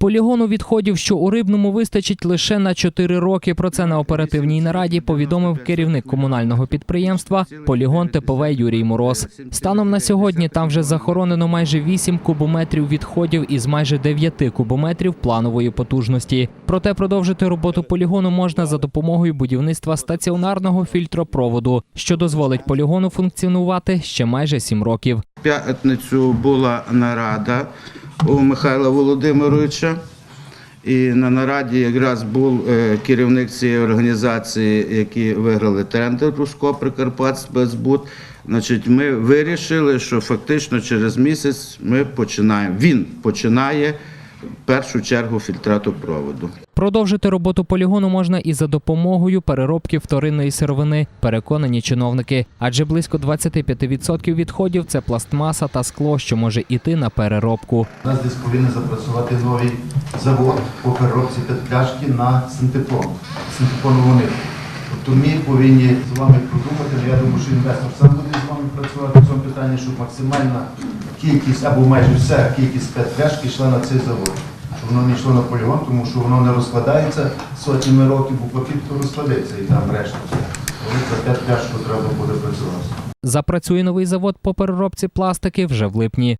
Полігону відходів, що у рибному вистачить лише на 4 роки. Про це на оперативній нараді повідомив керівник комунального підприємства Полігон ТПВ Юрій Мороз. Станом на сьогодні там вже захоронено майже 8 кубометрів відходів із майже 9 кубометрів планової потужності. Проте продовжити роботу полігону можна за допомогою будівництва стаціонарного фільтропроводу, що дозволить полігону функціонувати ще майже 7 років. П'ятницю була нарада у Михайла Володимировича. І на нараді якраз був е, керівник цієї організації, які виграли тендер Русько Прикарпатспецбуд. Значить, ми вирішили, що фактично через місяць ми починаємо. Він починає в першу чергу фільтратопроводу. Продовжити роботу полігону можна і за допомогою переробки вторинної сировини, переконані чиновники. Адже близько 25% відходів це пластмаса та скло, що може іти на переробку. У нас десь повинен запрацювати новий завод по переробці пляшки на синтепон, синтепонову нитку. Тобто ми повинні з вами продумати, я думаю, що інвестор сам буде з вами працювати в цьому питанні, щоб максимальна кількість або майже вся кількість петляшки йшла на цей завод. Воно не йшло на полігон, тому що воно не розкладається сотнями років, бо папір то розкладеться і там решта. Тому за п'ять треба буде працювати. Запрацює новий завод по переробці пластики вже в липні.